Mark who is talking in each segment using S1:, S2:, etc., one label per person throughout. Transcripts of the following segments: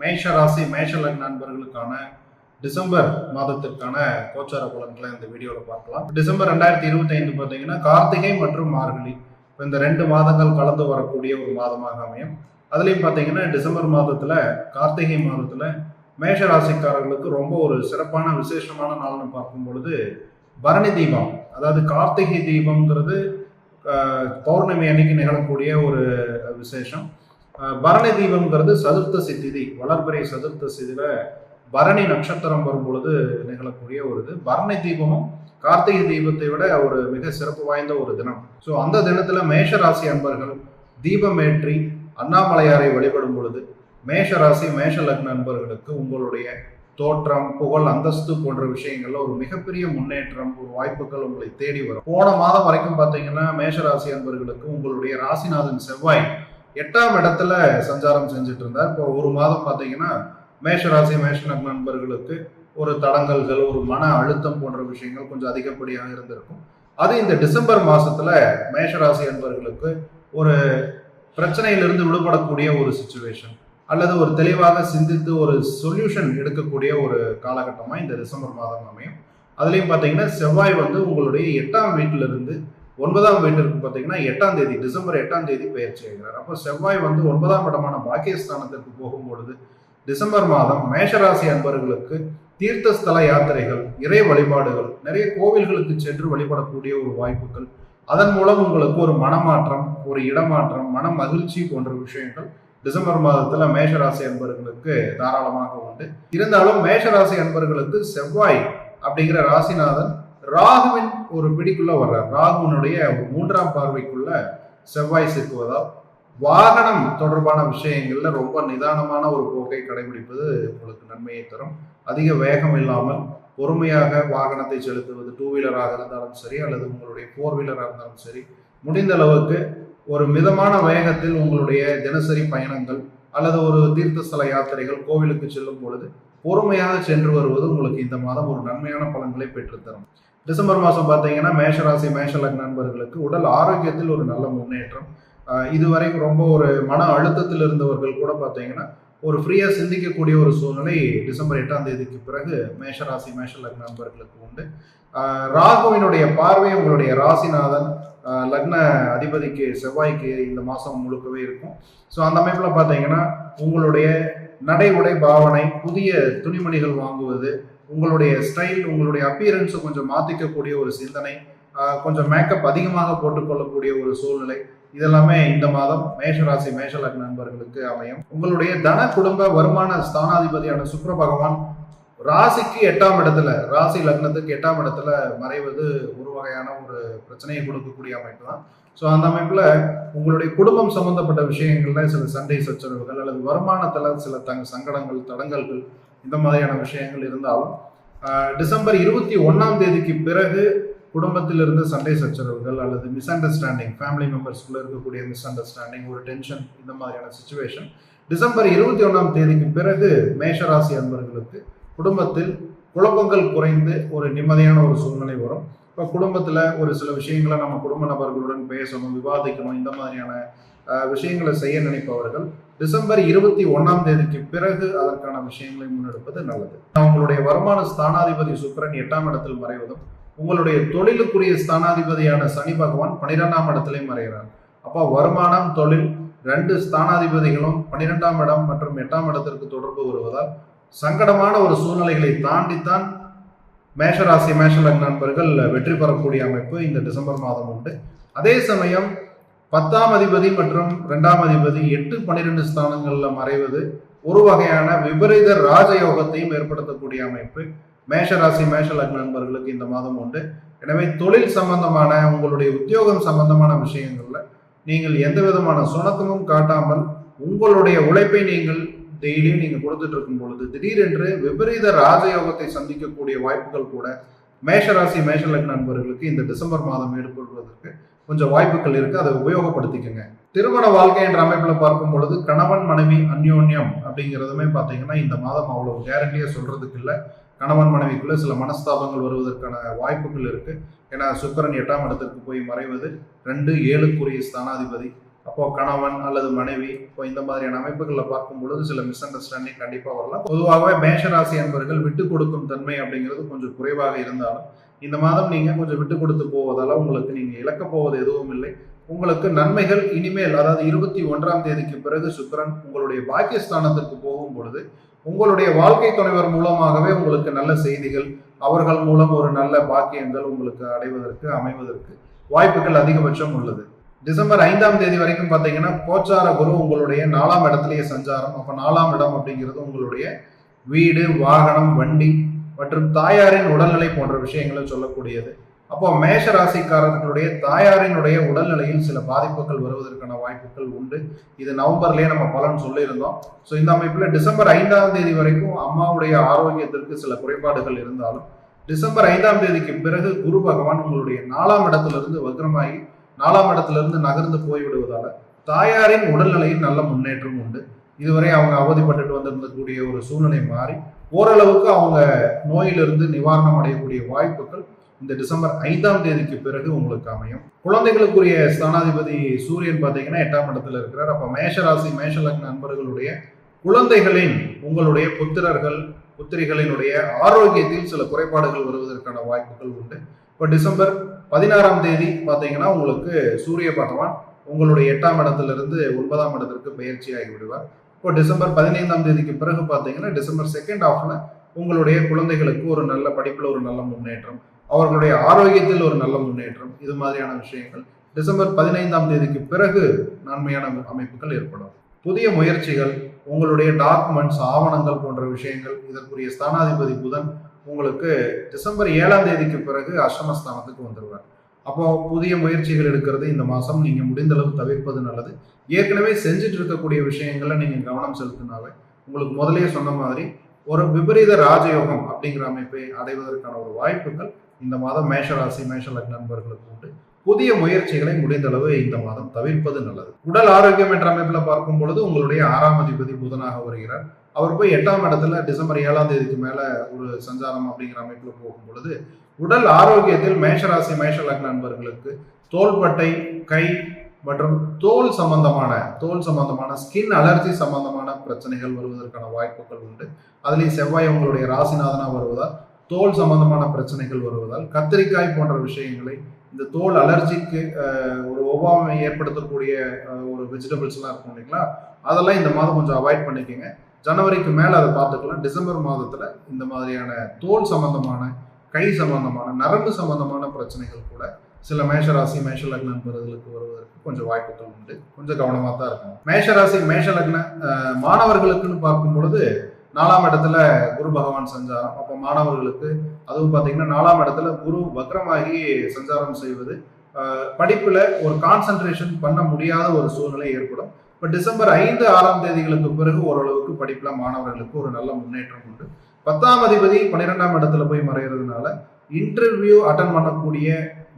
S1: மேஷ ராசி மேஷ லக்ன நண்பர்களுக்கான டிசம்பர் மாதத்திற்கான கோச்சார பலன்களை இந்த வீடியோவில் பார்க்கலாம். டிசம்பர் ரெண்டாயிரத்தி இருபத்தி ஐந்து பார்த்தீங்கன்னா கார்த்திகை மற்றும் மார்கழி. இந்த ரெண்டு மாதங்கள் கலந்து வரக்கூடிய ஒரு மாதமாக அமையும். அதுலேயும் பார்த்தீங்கன்னா டிசம்பர் மாதத்தில் கார்த்திகை மாதத்தில் மேஷ ராசிக்காரர்களுக்கு ரொம்ப ஒரு சிறப்பான விசேஷமான நாள்னு பார்க்கும் பொழுது பரணி தீபம். அதாவது கார்த்திகை தீபம்ங்கிறது பௌர்ணமி அன்னைக்கு நிகழக்கூடிய ஒரு விசேஷம். பரணி தீபம்ங்கிறது சதுர்த்தசி திதி வளர்பிறை சதுர்த்தசி திதியில பரணி நட்சத்திரம் வரும் பொழுது நிகழக்கூடிய ஒரு இது. பரணி தீபமும் கார்த்திகை தீபத்தை விட ஒரு மிக சிறப்பு வாய்ந்த ஒரு தினம். ஸோ அந்த தினத்துல மேஷ ராசி அன்பர்கள் தீபம் ஏற்றி அண்ணாமலையாரை வழிபடும் பொழுது மேஷ ராசி மேஷ லக்ன அன்பர்களுக்கு உங்களுடைய தோற்றம் புகழ் அந்தஸ்து போன்ற விஷயங்கள்ல ஒரு மிகப்பெரிய முன்னேற்றம் ஒரு வாய்ப்புகள் உங்களை தேடி வரும். போன மாதம் வரைக்கும் பார்த்தீங்கன்னா மேஷ ராசி அன்பர்களுக்கு உங்களுடைய ராசிநாதன் செவ்வாய் எட்டாம் இடத்துல சஞ்சாரம் செஞ்சுட்டு இருந்தார் இப்போ ஒரு மாதம் பார்த்தீங்கன்னா மேஷ ராசி மேஷ நண்பர்களுக்கு ஒரு தடங்கல்கள் ஒரு மன அழுத்தம் போன்ற விஷயங்கள் கொஞ்சம் அதிகப்படியாக இருந்திருக்கும். அது இந்த டிசம்பர் மாசத்துல மேஷ ராசி அன்பர்களுக்கு ஒரு பிரச்சனையிலிருந்து விடுபடக்கூடிய ஒரு சுச்சுவேஷன் அல்லது ஒரு தெளிவாக சிந்தித்து ஒரு சொல்யூஷன் எடுக்கக்கூடிய ஒரு காலகட்டமாக இந்த டிசம்பர் மாதம் அமையும். அதுலேயும் பார்த்தீங்கன்னா செவ்வாய் வந்து உங்களுடைய எட்டாம் வீட்டிலிருந்து ஒன்பதாம் வீட்டிற்கு பார்த்தீங்கன்னா எட்டாம் தேதி டிசம்பர் எட்டாம் தேதி பயிற்சி ஆகிறார் அப்போ செவ்வாய் வந்து ஒன்பதாம் இடமான பாக்கியஸ்தானத்திற்கு போகும்பொழுது டிசம்பர் மாதம் மேஷராசி அன்பர்களுக்கு தீர்த்தஸ்தல யாத்திரைகள் இறை வழிபாடுகள் நிறைய கோவில்களுக்கு சென்று வழிபடக்கூடிய ஒரு வாய்ப்புகள். அதன் மூலம் உங்களுக்கு ஒரு மனமாற்றம் ஒரு இடமாற்றம் மன மகிழ்ச்சி போன்ற விஷயங்கள் டிசம்பர் மாதத்துல மேஷராசி அன்பர்களுக்கு தாராளமாக உண்டு. இருந்தாலும் மேஷராசி அன்பர்களுக்கு செவ்வாய் அப்படிங்கிற ராசிநாதன் ராகுவின் ஒரு பிடிக்குள்ள வர்றார். ராகுவினுடைய மூன்றாம் பார்வைக்குள்ள செவ்வாய் சிக்குவதால் வாகனம் தொடர்பான விஷயங்கள்ல ரொம்ப நிதானமான ஒரு போக்கை கடைபிடிப்பது உங்களுக்கு நன்மையை தரும். அதிக வேகம் இல்லாமல் பொறுமையாக வாகனத்தை செலுத்துவது டூ வீலராக இருந்தாலும் சரி அல்லது உங்களுடைய ஃபோர் வீலராக இருந்தாலும் சரி முடிந்த அளவுக்கு ஒரு மிதமான வேகத்தில் உங்களுடைய தினசரி பயணங்கள் அல்லது ஒரு தீர்த்தஸ்தல யாத்திரைகள் கோவிலுக்கு செல்லும் பொழுது பொறுமையாக சென்று வருவது உங்களுக்கு இந்த மாதம் ஒரு நன்மையான பலன்களை பெற்றுத்தரும். டிசம்பர் மாதம் பார்த்தீங்கன்னா மேஷராசி மேஷ நண்பர்களுக்கு உடல் ஆரோக்கியத்தில் ஒரு நல்ல முன்னேற்றம். இதுவரைக்கும் ரொம்ப ஒரு மன அழுத்தத்தில் இருந்தவர்கள் கூட பார்த்தீங்கன்னா ஒரு ஃப்ரீயாக சிந்திக்கக்கூடிய ஒரு சூழ்நிலை டிசம்பர் எட்டாம் தேதிக்கு பிறகு மேஷராசி மேஷ நண்பர்களுக்கு உண்டு. ராகுவினுடைய பார்வை உங்களுடைய ராசிநாதன் லக்ன அதிபதிக்கு செவ்வாய்க்கு இந்த மாதம் முழுக்கவே இருக்கும். ஸோ அந்த அமைப்பில் பார்த்தீங்கன்னா உங்களுடைய நடை உடை பாவனை புதிய துணிமணிகள் வாங்குவது உங்களுடைய ஸ்டைல் உங்களுடைய அப்பியரன்ஸை கொஞ்சம் மாற்றிக்கக்கூடிய ஒரு சிந்தனை கொஞ்சம் மேக்கப் அதிகமாக போட்டுக்கொள்ளக்கூடிய ஒரு சூழ்நிலை. இதெல்லாமே இந்த மாதம் மேஷராசி மேஷ லக்ன நண்பர்களுக்கு அமையும். உங்களுடைய தன குடும்ப வருமான ஸ்தானாதிபதியான சுக்கிர பகவான் ராசிக்கு எட்டாம் இடத்துல ராசி லக்னத்துக்கு எட்டாம் இடத்துல மறைவது ஒரு வகையான ஒரு பிரச்சனையை கொடுக்கக்கூடிய அமைப்பு தான். ஸோ அந்த அமைப்பில் உங்களுடைய குடும்பம் சம்மந்தப்பட்ட விஷயங்கள்ல சில சண்டை சச்சரவுகள் அல்லது வருமானத்தில் சில தங்க சங்கடங்கள் தடங்கல்கள் இந்த மாதிரியான விஷயங்கள் இருந்தாலும் டிசம்பர் இருபத்தி ஒன்றாம் தேதிக்கு பிறகு குடும்பத்தில் இருந்து சண்டை சச்சரவுகள் அல்லது மிஸ் அண்டர்ஸ்டாண்டிங் ஃபேமிலி மெம்பர்ஸ்குள்ள இருக்கக்கூடிய மிஸ் அண்டர்ஸ்டாண்டிங் ஒரு டென்ஷன் இந்த மாதிரியான சுச்சுவேஷன் டிசம்பர் இருபத்தி ஒன்றாம் தேதிக்கு பிறகு மேஷராசி அன்பர்களுக்கு குடும்பத்தில் குழப்பங்கள் குறைந்து ஒரு நிம்மதியான ஒரு சூழ்நிலை வரும். இப்போ குடும்பத்தில் ஒரு சில விஷயங்களை நம்ம குடும்ப நபர்களுடன் பேசணும் விவாதிக்கணும் இந்த மாதிரியான விஷயங்களை செய்ய நினைப்பவர்கள் டிசம்பர் இருபத்தி ஒன்றாம் தேதிக்கு பிறகு அதற்கான விஷயங்களை முன்னெடுப்பது நல்லது. உங்களுடைய வருமான ஸ்தானாதிபதி சுக்கரன் எட்டாம் இடத்தில் மறைவதும் உங்களுடைய தொழிலுக்குரிய ஸ்தானாதிபதியான சனி பகவான் பன்னிரெண்டாம் இடத்திலே மறைகிறார். அப்போ வருமானம் தொழில் ரெண்டு ஸ்தானாதிபதிகளும் பன்னிரெண்டாம் இடம் மற்றும் எட்டாம் இடத்திற்கு தொடர்பு வருவதால் சங்கடமான ஒரு சூழ்நிலைகளை தாண்டித்தான் மேஷராசி மேஷ நண்பர்கள் வெற்றி பெறக்கூடிய அமைப்பு இந்த டிசம்பர் மாதம் உண்டு. அதே சமயம் பத்தாம் அதிபதி மற்றும் ரெண்டாம் அதிபதி எட்டு பன்னிரெண்டு ஸ்தானங்களில் மறைவது ஒரு வகையான விபரீத ராஜயோகத்தையும் ஏற்படுத்தக்கூடிய அமைப்பு. மேஷராசி மேஷ லக்ன நண்பர்களுக்கு இந்த மாதம் உண்டு. எனவே தொழில் சம்பந்தமான உங்களுடைய உத்தியோகம் சம்பந்தமான விஷயங்கள்ல நீங்கள் எந்த விதமான சுணக்கமும் காட்டாமல் உங்களுடைய உழைப்பை நீங்கள் டெய்லியும் நீங்கள் கொடுத்துட்டு இருக்கும் பொழுது திடீரென்று விபரீத ராஜயோகத்தை சந்திக்கக்கூடிய வாய்ப்புகள் கூட மேஷராசி மேஷ லக்ன நண்பர்களுக்கு இந்த டிசம்பர் மாதம் ஏற்படுவதற்கு கொஞ்சம் வாய்ப்புகள் இருக்கு. அதை உபயோகப்படுத்திக்கங்க. திருமண வாழ்க்கை என்ற அமைப்பில் பார்க்கும் பொழுது கணவன் மனைவி அந்யோன்யம் அப்படிங்கிறதுமே பார்த்தீங்கன்னா இந்த மாதம் அவ்வளோ கேரண்டியாக சொல்றதுக்கு இல்லை. கணவன் மனைவிக்குள்ள சில மனஸ்தாபங்கள் வருவதற்கான வாய்ப்புகள் இருக்கு. ஏன்னா சுக்கரன் எட்டாம் இடத்திற்கு போய் மறைவது ரெண்டு ஏழுக்குரிய ஸ்தானாதிபதி இப்போ அப்போ கணவன் அல்லது மனைவி இப்போ இந்த மாதிரியான அமைப்புகளை பார்க்கும் பொழுது சில மிஸ் அண்டர்ஸ்டாண்டிங் கண்டிப்பாக வரலாம். பொதுவாகவே மேஷராசி என்பவர்கள் விட்டு கொடுக்கும் தன்மை அப்படிங்கிறது கொஞ்சம் குறைவாக இருந்தாலும் இந்த மாதம் நீங்க கொஞ்சம் விட்டு கொடுத்து போவதால உங்களுக்கு நீங்க இழக்க போவது எதுவும் இல்லை. உங்களுக்கு நன்மைகள் இனிமேல் அதாவது இருபத்தி ஒன்றாம் தேதிக்கு பிறகு சுக்கரன் உங்களுடைய பாக்கியஸ்தானத்திற்கு போகும் பொழுது உங்களுடைய வாழ்க்கை துணைவர் மூலமாகவே உங்களுக்கு நல்ல செய்திகள் அவர்கள் மூலம் ஒரு நல்ல பாக்கியங்கள் உங்களுக்கு அடைவதற்கு அமைவதற்கு வாய்ப்புகள் அதிகபட்சம் உள்ளது. டிசம்பர் ஐந்தாம் தேதி வரைக்கும் பார்த்தீங்கன்னா கோச்சார குரு உங்களுடைய நாலாம் இடத்துலயே சஞ்சாரம். அப்போ நாலாம் இடம் அப்படிங்கிறது உங்களுடைய வீடு வாகனம் வண்டி மற்றும் தாயாரின் உடல்நிலை போன்ற விஷயங்களை சொல்லக்கூடியது. அப்போ மேஷ ராசிக்காரர்களுடைய தாயாரினுடைய உடல்நிலையில் சில பாதிப்புகள் வருவதற்கான வாய்ப்புகள் உண்டு. இது நவம்பர்லேயே நம்ம பலன் சொல்லியிருந்தோம். ஸோ இந்த அமைப்பில் டிசம்பர் ஐந்தாம் தேதி வரைக்கும் அம்மாவுடைய ஆரோக்கியத்திற்கு சில குறைபாடுகள் இருந்தாலும் டிசம்பர் ஐந்தாம் தேதிக்கு பிறகு குரு பகவான் உங்களுடைய நாலாம் இடத்திலிருந்து வக்ரமாகி நாலாம் இடத்திலிருந்து நகர்ந்து போய்விடுவதால தாயாரின் உடல்நிலையில் நல்ல முன்னேற்றம் உண்டு. இதுவரை அவங்க அவதிப்பட்டுட்டு வந்திருந்தக்கூடிய ஒரு சூழ்நிலை மாறி ஓரளவுக்கு அவங்க நோயிலிருந்து நிவாரணம் அடையக்கூடிய வாய்ப்புகள் இந்த டிசம்பர் ஐந்தாம் தேதிக்கு பிறகு உங்களுக்கு அமையும். குழந்தைகளுக்குரிய ஸ்தானாதிபதி சூரியன் பார்த்தீங்கன்னா எட்டாம் இடத்துல இருக்கிறார். அப்போ மேஷராசி மேஷலக்ன நண்பர்களுடைய குழந்தைகளின் உங்களுடைய புத்திரர்கள் புத்திரிகளினுடைய ஆரோக்கியத்தில் சில குறைபாடுகள் வருவதற்கான வாய்ப்புகள் உண்டு. இப்போ டிசம்பர் பதினாறாம் தேதி பார்த்தீங்கன்னா உங்களுக்கு சூரிய பகவான் உங்களுடைய எட்டாம் இடத்திலிருந்து ஒன்பதாம் இடத்திற்கு பயிற்சி ஆகி விடுவார் இப்போ டிசம்பர் பதினைந்தாம் தேதிக்கு பிறகு பார்த்தீங்கன்னா டிசம்பர் செகண்ட் ஆஃப்ல உங்களுடைய குழந்தைகளுக்கு ஒரு நல்ல படிப்பில் ஒரு நல்ல முன்னேற்றம் அவர்களுடைய ஆரோக்கியத்தில் ஒரு நல்ல முன்னேற்றம் இது மாதிரியான விஷயங்கள். டிசம்பர் பதினைந்தாம் தேதிக்கு பிறகு நன்மையான அமைப்புகள் ஏற்படும். புதிய முயற்சிகள் உங்களுடைய டாக்குமெண்ட்ஸ் ஆவணங்கள் போன்ற விஷயங்கள் இதற்குரிய ஸ்தானாதிபதி புதன் உங்களுக்கு டிசம்பர் ஏழாம் தேதிக்கு பிறகு அஷ்டமஸ்தானத்துக்கு வந்துடுவார் அப்போ புதிய முயற்சிகள் எடுக்கிறது இந்த மாதம். நீங்கள் முடிந்த அளவு தவிர்ப்பது நல்லது. ஏற்கனவே செஞ்சுட்டு இருக்கக்கூடிய விஷயங்களை நீங்கள் கவனம் செலுத்தினாவே உங்களுக்கு முதலே சொன்ன மாதிரி ஒரு விபரீத ராஜயோகம் அப்படிங்கிற அமைப்பை அடைவதற்கான ஒரு வாய்ப்புகள் இந்த மாதம் மேஷராசி மேஷ லக்ன நண்பர்களுக்கு உண்டு. புதிய முயற்சிகளை முடிந்தளவு இந்த மாதம் தவிர்ப்பது நல்லது. உடல் ஆரோக்கியம் என்ற அமைப்பில் பார்க்கும் பொழுது உங்களுடைய ஆறாம் அதிபதி புதனாக வருகிறார். அவர் போய் எட்டாம் இடத்துல டிசம்பர் ஏழாம் தேதிக்கு மேல ஒரு சஞ்சாரம் அப்படிங்கிற அமைப்பில் போகும் பொழுது உடல் ஆரோக்கியத்தில் மேஷராசி மேஷ லக்ன நண்பர்களுக்கு தோள்பட்டை கை மற்றும் தோல் சம்பந்தமான தோல் சம்பந்தமான ஸ்கின் அலர்ஜி சம்பந்தமான பிரச்சனைகள் வருவதற்கான வாய்ப்புகள் உண்டு. அதுலேயும் செவ்வாய் உங்களுடைய ராசிநாதனா வருவதால் தோல் சம்பந்தமான பிரச்சனைகள் வருவதால் கத்திரிக்காய் போன்ற விஷயங்களை இந்த தோல் அலர்ஜிக்கு ஒரு ஒவ்வாமை ஏற்படுத்தக்கூடிய ஒரு வெஜிடபிள்ஸ்லாம் இருக்கும் இல்லைங்களா? அதெல்லாம் இந்த மாதம் கொஞ்சம் அவாய்ட் பண்ணிக்கோங்க. ஜனவரிக்கு மேலே அதை பார்த்துக்கலாம். டிசம்பர் மாதத்தில் இந்த மாதிரியான தோல் சம்பந்தமான கை சம்பந்தமான நரம்பு சம்பந்தமான பிரச்சனைகள் கூட சில மேஷராசி மேஷ லக்ன நண்பர்களுக்கு வருவதற்கு கொஞ்சம் வாய்ப்புகள் உண்டு. கொஞ்சம் கவனமாக தான் இருக்கும் மேஷராசி மேஷ லக்ன மாணவர்களுக்குன்னு பார்க்கும் பொழுது நாலாம் இடத்துல குரு பகவான் சஞ்சாரம் அப்போ மாணவர்களுக்கு அதுவும் பார்த்தீங்கன்னா நாலாம் இடத்துல குரு வக்ரமாகி சஞ்சாரம் செய்வது படிப்புல ஒரு கான்சென்ட்ரேஷன் பண்ண முடியாத ஒரு சூழ்நிலை ஏற்படும். இப்போ டிசம்பர் ஐந்து ஆறாம் தேதிகளுக்கு பிறகு ஓரளவுக்கு படிப்புல மாணவர்களுக்கு ஒரு நல்ல முன்னேற்றம் உண்டு. பத்தாம் அதிபதி பன்னிரெண்டாம் இடத்துல போய் மறைகிறதுனால இன்டர்வியூ அட்டன் பண்ணக்கூடிய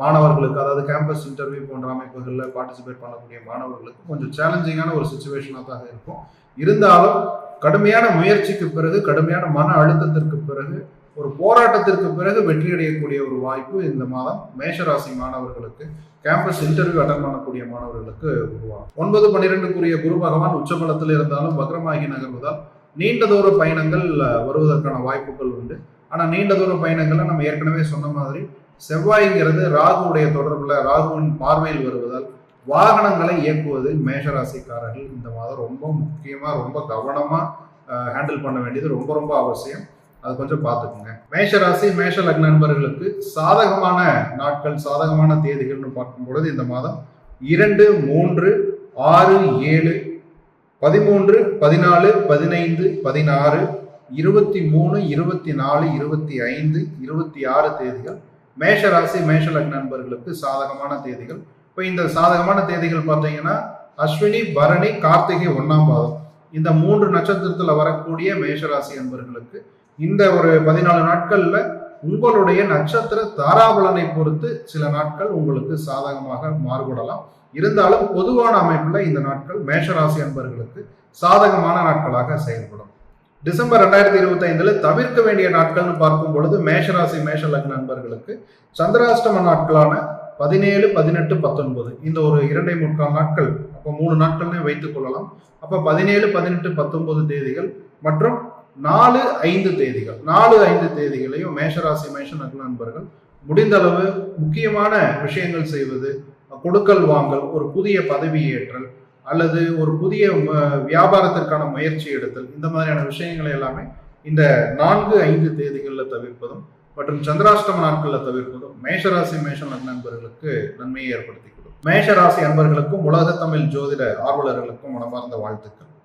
S1: மாணவர்களுக்கு அதாவது கேம்பஸ் இன்டர்வியூ போன்ற அமைப்புகளில் பார்ட்டிசிபேட் பண்ணக்கூடிய மாணவர்களுக்கு கொஞ்சம் சேலஞ்சிங்கான ஒரு சுச்சுவேஷனாக தான் இருக்கும். இருந்தாலும் கடுமையான முயற்சிக்கு பிறகு கடுமையான மன அழுத்தத்திற்கு பிறகு ஒரு போராட்டத்திற்கு பிறகு வெற்றி அடையக்கூடிய ஒரு வாய்ப்பு இந்த மாதம் மேஷராசி மாணவர்களுக்கு கேம்பஸ் இன்டர்வியூ அட்டன் பண்ணக்கூடிய மாணவர்களுக்கு உருவாகும். ஒன்பது பன்னிரெண்டுக்குரிய குரு பகவான் உச்சபலத்தில் இருந்தாலும் வக்ரமாகி நகர்வதால் நீண்ட தூர பயணங்கள் வருவதற்கான வாய்ப்புகள் உண்டு. ஆனால் நீண்ட தூர பயணங்களை நம்ம ஏற்கனவே சொன்ன மாதிரி செவ்வாய்ங்கிறது ராகுவுடைய தொடர்பில் ராகுவின் பார்வையில் வருவதால் வாகனங்களை இயக்குவதில் மேஷராசிக்காரர்கள் இந்த மாதம் ரொம்ப முக்கியமாக ரொம்ப கவனமாக ஹேண்டில் பண்ண வேண்டியது ரொம்ப ரொம்ப அவசியம். அது கொஞ்சம் பார்த்துக்குங்க. மேஷராசி மேஷ லக்ன நண்பர்களுக்கு சாதகமான நாட்கள் சாதகமான தேதிகள்னு பார்க்கும்பொழுது இந்த மாதம் இரண்டு மூன்று ஆறு ஏழு பதிமூன்று பதினாலு பதினைந்து பதினாறு இருபத்தி மூணு இருபத்தி நாலு இருபத்தி ஐந்து இருபத்தி ஆறு தேதிகள் மேஷராசி மேஷலக் நண்பர்களுக்கு சாதகமான தேதிகள். இப்போ இந்த சாதகமான தேதிகள் பார்த்தீங்கன்னா அஸ்வினி பரணி கார்த்திகை ஒன்றாம் பாதம். இந்த மூன்று நட்சத்திரத்தில் வரக்கூடிய மேஷராசி நண்பர்களுக்கு இந்த ஒரு பதினாலு நாட்களில் உங்களுடைய நட்சத்திர தாராபலனை பொறுத்து சில நாட்கள் உங்களுக்கு சாதகமாக மாறுபடலாம். இருந்தாலும் பொதுவான அமைப்பில் இந்த நாட்கள் மேஷராசி அன்பர்களுக்கு சாதகமான நாட்களாக செயல்படும். டிசம்பர் ரெண்டாயிரத்தி இருபத்தி ஐந்துல தவிர்க்க வேண்டிய நாட்கள்னு பார்க்கும் பொழுது மேஷராசி மேஷ லக்ன நண்பர்களுக்கு சந்திராஷ்டம நாட்களான பதினேழு பதினெட்டு பத்தொன்பது. இந்த ஒரு இரண்டை முக்கால் நாட்கள் அப்போ மூணு நாட்கள்னே வைத்துக் கொள்ளலாம். அப்போ பதினேழு பதினெட்டு பத்தொன்பது தேதிகள் மற்றும் நாலு ஐந்து தேதிகள். நாலு ஐந்து தேதிகளையும் மேஷராசி மேஷ நகர நண்பர்கள் முடிந்த அளவு முக்கியமான விஷயங்கள் செய்வது கொடுக்கல் வாங்கல் ஒரு புதிய பதவி ஏற்றல் அல்லது ஒரு புதிய வியாபாரத்திற்கான முயற்சி எடுத்தல் இந்த மாதிரியான விஷயங்களை எல்லாமே இந்த நான்கு ஐந்து தேதிகளில் தவிர்ப்பதும் மற்றும் சந்திராஷ்டம நாட்களில் தவிர்ப்பதும் மேஷராசி மேஷ நண்பர்களுக்கு நன்மையை ஏற்படுத்தி கொடுக்கும். மேஷராசி அன்பர்களுக்கும் உலக தமிழ் ஜோதிட ஆர்வலர்களுக்கும் மனமார்ந்த வாழ்த்துக்கள்.